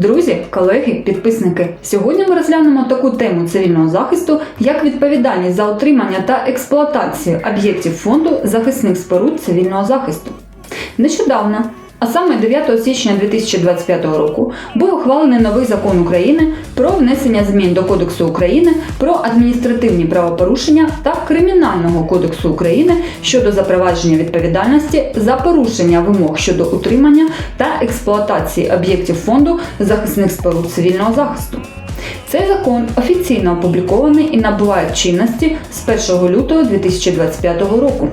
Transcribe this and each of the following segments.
Друзі, колеги, підписники, сьогодні ми розглянемо таку тему цивільного захисту, як відповідальність за отримання та експлуатацію об'єктів фонду захисних споруд цивільного захисту. Нещодавно, а саме 9 січня 2025 року, був ухвалений новий закон України про внесення змін до Кодексу України про адміністративні правопорушення та Кримінального кодексу України щодо запровадження відповідальності за порушення вимог щодо утримання та експлуатації об'єктів фонду захисних споруд цивільного захисту. Цей закон офіційно опублікований і набуває чинності з 1 лютого 2025 року.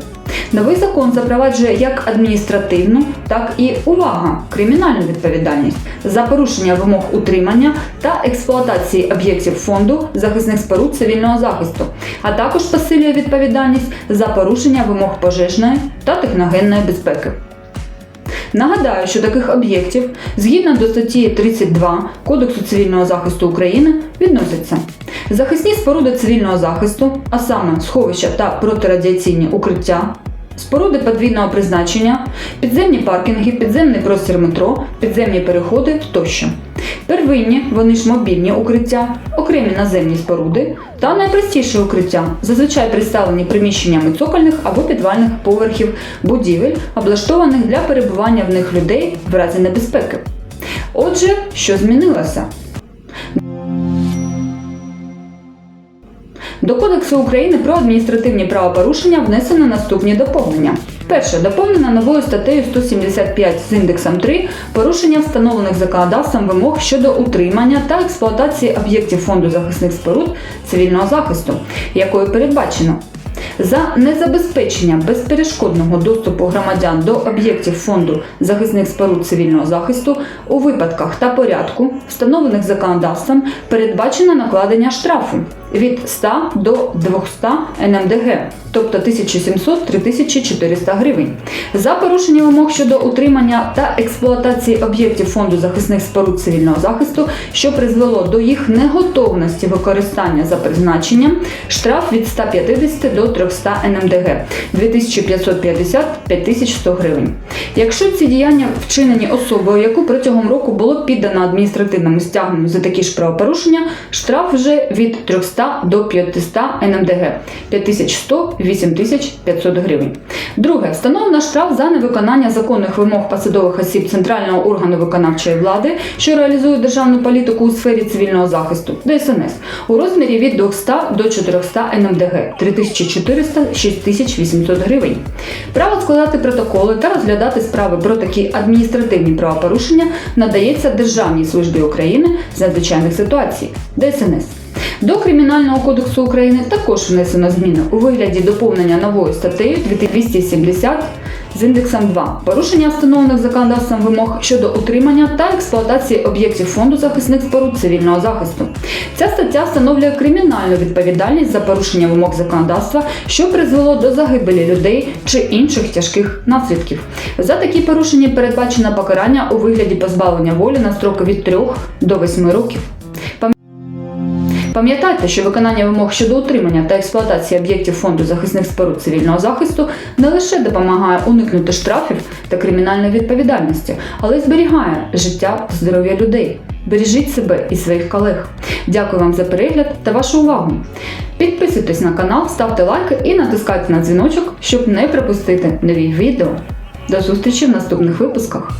Новий закон запроваджує як адміністративну, так і увага, кримінальну відповідальність за порушення вимог утримання та експлуатації об'єктів фонду захисних споруд цивільного захисту, а також посилює відповідальність за порушення вимог пожежної та техногенної безпеки. Нагадаю, що таких об'єктів згідно до статті 32 Кодексу цивільного захисту України відносяться захисні споруди цивільного захисту, а саме сховища та протирадіаційні укриття, споруди подвійного призначення, підземні паркінги, підземний простір метро, підземні переходи тощо. Первинні, вони ж мобільні укриття, окремі наземні споруди та найпростіше укриття, зазвичай представлені приміщеннями цокольних або підвальних поверхів будівель, облаштованих для перебування в них людей в разі небезпеки. Отже, що змінилося? До Кодексу України про адміністративні правопорушення внесено наступні доповнення. Перше доповнено новою статтею 175 з індексом 3 порушення встановлених законодавством вимог щодо утримання та експлуатації об'єктів фонду захисних споруд цивільного захисту, якою передбачено за незабезпечення безперешкодного доступу громадян до об'єктів фонду захисних споруд цивільного захисту у випадках та порядку, встановлених законодавством, передбачено накладення штрафу від 100 до 200 НМДГ, тобто 1700-3400 гривень. За порушення вимог щодо утримання та експлуатації об'єктів фонду захисних споруд цивільного захисту, що призвело до їх неготовності використання за призначенням, штраф від 150 до 300 НМДГ 2550-5100 гривень. Якщо ці діяння вчинені особою, яку протягом року було піддано адміністративному стягненню за такі ж правопорушення, штраф вже від 300 до 500 НМДГ 5100-8500 гривень. Друге, встановлено штраф за невиконання законних вимог посадових осіб центрального органу виконавчої влади, що реалізує державну політику у сфері цивільного захисту ДСНС у розмірі від 200 до 400 НМДГ 3400-6800 гривень. Право складати протоколи та розглядати справи про такі адміністративні правопорушення надається Державній службі України з надзвичайних ситуацій ДСНС. До Кримінального кодексу України також внесено зміни у вигляді доповнення новою статтею 270 з індексом 2 порушення встановлених законодавством вимог щодо утримання та експлуатації об'єктів фонду захисних споруд цивільного захисту. Ця стаття встановлює кримінальну відповідальність за порушення вимог законодавства, що призвело до загибелі людей чи інших тяжких наслідків. За такі порушення передбачено покарання у вигляді позбавлення волі на строки від 3 до 8 років. Пам'ятайте, що виконання вимог щодо утримання та експлуатації об'єктів фонду захисних споруд цивільного захисту не лише допомагає уникнути штрафів та кримінальної відповідальності, але й зберігає життя та здоров'я людей. Бережіть себе і своїх колег. Дякую вам за перегляд та вашу увагу. Підписуйтесь на канал, ставте лайки і натискайте на дзвіночок, щоб не пропустити нові відео. До зустрічі в наступних випусках.